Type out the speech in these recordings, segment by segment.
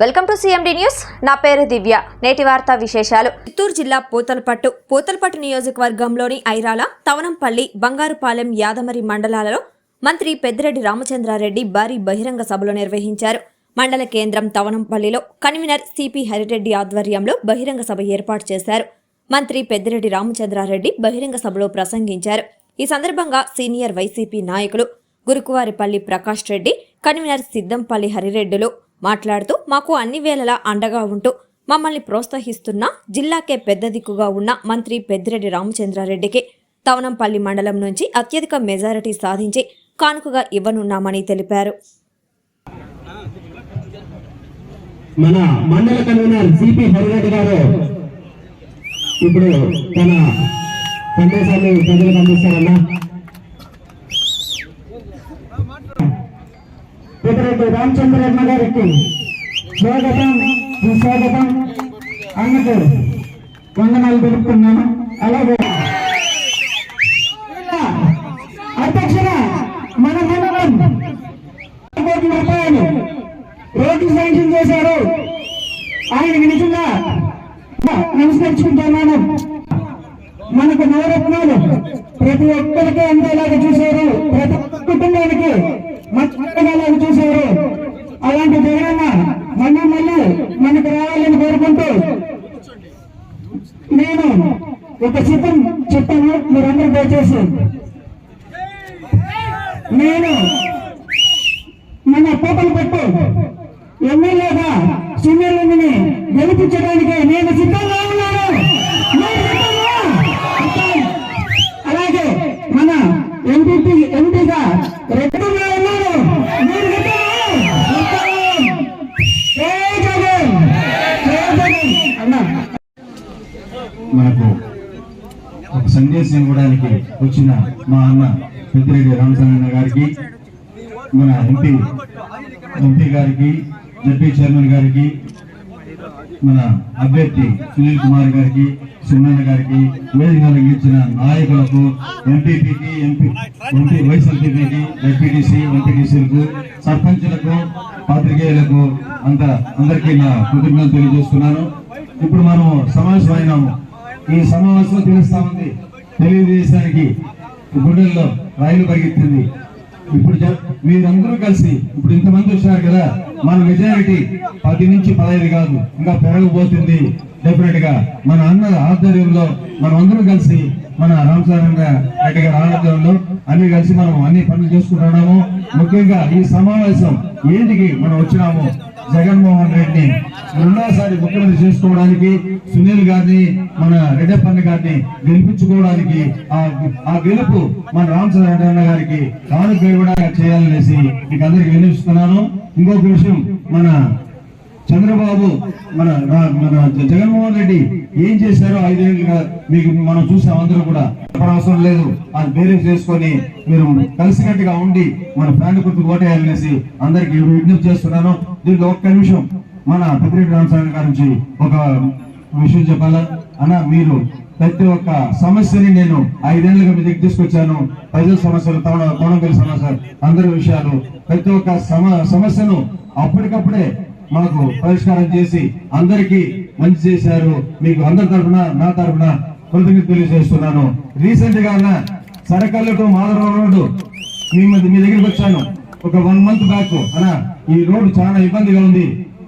Welcome to CMD news నా పేరు దివ్య. నేటి వార్తా విశేషాలు. చిత్తూరు జిల్లా పోతలపట్టు పోతలపట్టు నియోజకవర్గంలోని ఐరాల తవనంపల్లి బంగారుపాలెం యాదమరి మండలాలలో మంత్రి పెద్దిరెడ్డి రామచంద్రారెడ్డి భారీ బహిరంగ సభలు నిర్వహించారు. మండల కేంద్రం తవనంపల్లిలో కన్వీనర్ సిపి హరిరెడ్డి ఆధ్వర్యంలో బహిరంగ సభ ఏర్పాటు చేశారు. మంత్రి పెద్దిరెడ్డి రామచంద్రారెడ్డి బహిరంగ సభలో ప్రసంగించారు. ఈ సందర్భంగా సీనియర్ వైసీపీ నాయకులు గురుకువారిపల్లి ప్రకాష్ రెడ్డి కన్వీనర్ సిద్దంపల్లి హరిరెడ్డిలు మాట్లాడుతూ మాకు అన్ని వేళలా అండగా ఉంటూ మమ్మల్ని ప్రోత్సహిస్తున్న జిల్లాకే పెద్ద దిక్కుగా ఉన్న మంత్రి పెద్దిరెడ్డి రామచంద్రారెడ్డికి తవనంపల్లి మండలం నుంచి అత్యధిక మెజారిటీ సాధించి కానుకగా ఇవ్వనున్నామని తెలిపారు. మన మండల కన్వీనర్ సిపి హరిరెడ్డి గారు ఇప్పుడు తన సందేశాన్ని ప్రజలకు అందిస్తారన్నా పెద్దరెడ్డి రామచంద్రమ్మ గారికి స్వాగతం సుస్వాగతం. అన్నకు వందనాలు తెలుపుతున్నాను. అలాగే అధ్యక్షుల మన మండలం కోట్ల రూపాయలు రోడ్డు శాంక్షన్ చేశారు. ఆయనకి నిజంగా నమస్కరించుకుంటున్నాను. మనకు నవరత్నాలు ప్రతి ఒక్కరికి అందేలాగా చూశారు. ప్రతి కుటుంబానికి మర్చిపోయేలాగా చూశారు. అలాంటి జగనన్న మళ్ళీ మళ్ళీ మనకు రావాలని కోరుకుంటూ నేను ఒక చిత్రం చెప్తాను మీరందరూ దయచేసి. నేను మన పోపలు పెట్టు ఎమ్మెల్యేగా సునీలని గెలిపించడానికి నేను సిద్ధంగా ఉన్నాను. నేను సిద్ధంగా. అలాగే మన ఎంపీ ఎంపీగా రెడ్డిగా సందేశం ఇవ్వడానికి వచ్చిన మా అన్న పెద్దిరెడ్డి రామచంద్రన్న గారికి మన ఎంపీ ఎంపీ గారికి జడ్పీ చైర్మన్ గారికి మన అభ్యర్థి సునీల్ కుమార్ గారికి సుమన్న గారికి వేదిక ఇచ్చిన నాయకులకు ఎంపీపీకి ఎంపీ ఎంపీ వైస్ ఎంపీపీకి జడ్పీటీసీ ఎంపీటీసీలకు సర్పంచులకు పాత్రికేయులకు అంత అందరికీ నా కృతజ్ఞతలు తెలియజేస్తున్నాను. ఇప్పుడు మనం సమావేశమైనాము. ఈ సమావేశం తెలుస్తా ఉంది. తెలుగుదేశానికి గుండెల్లో రైలు పరిగెత్తింది. ఇప్పుడు జ- మీరందరూ కలిసి ఇప్పుడు ఇంతమంది వచ్చారు కదా మన మెజారిటీ పది నుంచి పదహైదు కాదు ఇంకా పెరగబోతుంది. డెఫినెట్గా మన అన్న ఆధ్వర్యంలో మనం అందరం కలిసి మన రామచంద్ర రెడ్డి గారి ఆధ్వర్యంలో అన్ని కలిసి మనం అన్ని పనులు చేసుకుంటున్నాము ముఖ్యంగా ఈ సమావేశం ఏంటికి మనం వచ్చినాము? జగన్మోహన్ రెడ్డిని రెండోసారి ముఖ్యమంత్రి చేసుకోవడానికి సునీల్ గారిని మన రెడ్డప్పన్న గారిని గెలిపించుకోవడానికి ఆ ఆ గెలుపు మన రామచంద్రన్న గారికి కానుక కూడా చేయాలనేసి మీకు అందరికి వినిపిస్తున్నాను. ఇంకొక విషయం మన చంద్రబాబు మన మన జగన్మోహన్ రెడ్డి ఏం చేశారో ఐదేళ్ళుగా మీకు మనం చూసాం అందరూ కూడా. అవసరం లేదు. అది వేరే చేసుకొని మీరు కలిసికట్టుగా ఉండి మన ఫ్యాన్ గుర్తు ఓటేయాలనేసి అందరికి విజ్ఞప్తి చేస్తున్నాను. దీంట్లో ఒక్క నిమిషం మన పెద్దిరెడ్డి రామస్వామి గారి నుంచి ఒక విషయం చెప్పాలా? అన్న మీరు ప్రతి ఒక్క సమస్యని నేను ఐదేళ్ళుగా మీ దగ్గర తీసుకొచ్చాను. ప్రజల సమస్యలు తవణ తవణంపల్లి సమస్యలు అందరి విషయాలు. ప్రతి ఒక్క సమ సమస్యను అప్పటికప్పుడే మనకు పరిష్కారం చేసి అందరికీ మంచి చేశారు. మీకు అందరి తరఫున నా తరఫున కృతజ్ఞత తెలియజేస్తున్నాను. రీసెంట్గా అన్న సరకల్లు టు రోడ్డు మీ మధ్య మీ దగ్గరికి వచ్చాను. ఒక వన్ మంత్ బ్యాక్ అన్న ఈ రోడ్డు చాలా ఇబ్బందిగా ఉంది.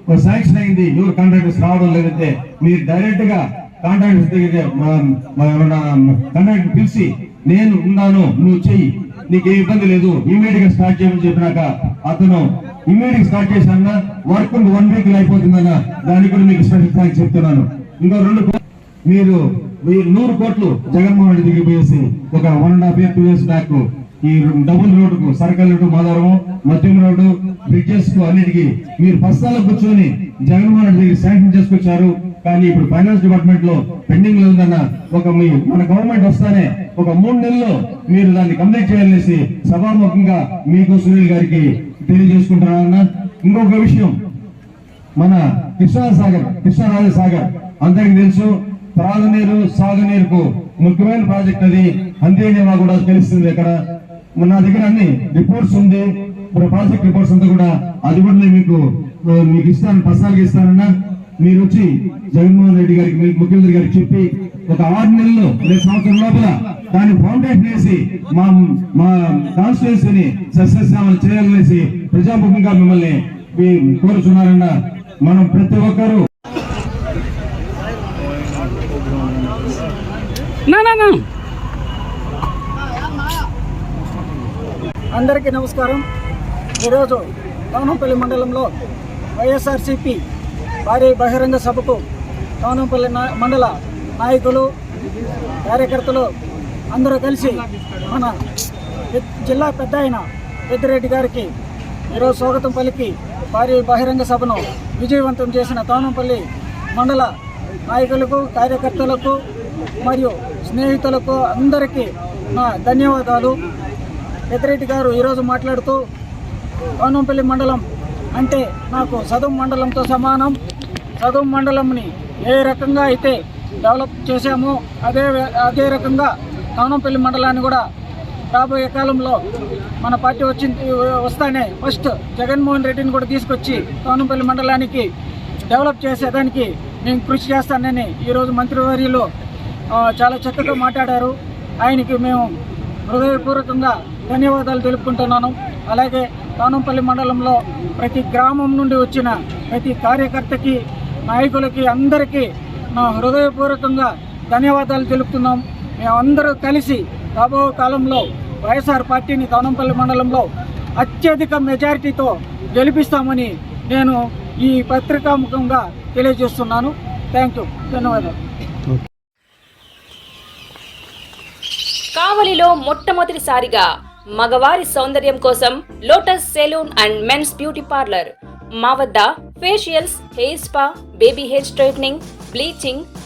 ఒక శాంక్షన్ అయింది. ఎవరు కాంట్రాక్టర్స్ రావడం లేదంటే మీరు డైరెక్ట్గా కాంట్రాక్టర్స్ దగ్గర కాంట్రాక్టర్ పిలిచి నేను ఉన్నాను నువ్వు చెయ్యి. నీకు ఏ ఇబ్బంది లేదు. ఇమీడియట్గా స్టార్ట్ చేయమని చెప్పినాక అతను ఇమీడియట్ స్టార్ట్ చేశాన్న వర్క్ వన్ వీక్ అయిపోతుందన్న దానికి కూడా మీకు స్పెషల్ థ్యాంక్స్ చెప్తున్నాను. ఇంకో రెండు మీరు నూరు కోట్లు జగన్మోహన్ రెడ్డి దిగిపోయేసి పోయేసి ఒక one and half year two years back ఈ డబుల్ రోడ్డుకు సర్కల్ రోడ్డు మాదారము మద్యం రోడ్డు బ్రిడ్జెస్కు అన్నిటికీ మీరు బస్తాల్లో కూర్చొని జగన్మోహన్ రెడ్డి దగ్గర శాంక్షన్ చేసుకొచ్చారు. కానీ ఇప్పుడు ఫైనాన్స్ డిపార్ట్మెంట్లో పెండింగ్లో ఉందన్న ఒక మీ మన గవర్నమెంట్ వస్తానే ఒక మూడు నెలల్లో మీరు దాన్ని కంప్లీట్ చేయాలనేసి సభాముఖంగా మీకు సునీల్ గారికి తెలియజేసుకుంటున్నానన్న ఇంకొక విషయం మన కృష్ణాసాగర్ సాగర్ కృష్ణారాజ సాగర్ అందరికి తెలుసు త్రాగునీరు సాగునీరుకు ముఖ్యమైన ప్రాజెక్ట్ అది. అంతేనేమా కూడా తెలుస్తుంది ఇక్కడ మన నా దగ్గర అన్ని రిపోర్ట్స్ ఉంది. ఇప్పుడు ప్రాజెక్ట్ రిపోర్ట్స్ అంతా కూడా అది కూడా మీకు మీకు ఇస్తాను పర్సనల్గా ఇస్తానన్నా. మీరు వచ్చి జగన్మోహన్ రెడ్డి గారికి ముఖ్యమంత్రి గారికి చెప్పి ఒక ఆరు నెలలు రెండు సంవత్సరం లోపల దాని ఫౌండేషన్ వేసి మా మా కాన్స్టిట్యూన్సీని సస్యశ్యామలు చేయాలనేసి ప్రజాముఖంగా మిమ్మల్ని కోరుచున్నారన్న మనం ప్రతి ఒక్కరూ అందరికీ నమస్కారం. ఈరోజు టౌనంపల్లి మండలంలో వైఎస్ఆర్సిపి భారీ బహిరంగ సభకు టౌనంపల్లి నా- మండల నాయకులు కార్యకర్తలు అందరూ కలిసి మన జిల్లా పెద్ద అయిన పెద్దిరెడ్డి గారికి ఈరోజు స్వాగతం పలికి భారీ బహిరంగ సభను విజయవంతం చేసిన తానంపల్లి మండల నాయకులకు కార్యకర్తలకు మరియు స్నేహితులకు అందరికీ నా ధన్యవాదాలు. పెద్దిరెడ్డి గారు ఈరోజు మాట్లాడుతూ కోనంపల్లి మండలం అంటే నాకు సదుం మండలంతో సమానం. సదుం మండలంని ఏ రకంగా అయితే డెవలప్ చేశామో అదే అదే రకంగా కవనంపల్లి మండలాన్ని కూడా రాబోయే కాలంలో మన పార్టీ వచ్చి వస్తానే. ఫస్ట్ జగన్మోహన్ రెడ్డిని కూడా తీసుకొచ్చి కవనంపల్లి మండలానికి డెవలప్ చేసేదానికి నేను కృషి చేస్తానని ఈరోజు మంత్రివర్యులు చాలా చక్కగా మాట్లాడారు. ఆయనకి మేము హృదయపూర్వకంగా ధన్యవాదాలు తెలుపుకుంటున్నాను. అలాగే కానంపల్లి మండలంలో ప్రతి గ్రామం నుండి వచ్చిన ప్రతి కార్యకర్తకి నాయకులకి అందరికీ నా హృదయపూర్వకంగా ధన్యవాదాలు తెలుపుతున్నాం. మేమందరూ కలిసి రాబో కాలంలో వైఎస్ఆర్ పార్టీని తానంపల్లి మండలంలో అత్యధిక మెజారిటీతో గెలిపిస్తామని నేను ఈ పత్రికాముఖంగా తెలియజేస్తున్నాను. Thank you. ధన్యవాదాలు. కావలిలో మొట్టమొదటిసారిగా మగవారి సౌందర్యం కోసం Lotus salon and men's beauty parlour. మా వద్ద facials hair spa baby hair straightening bleaching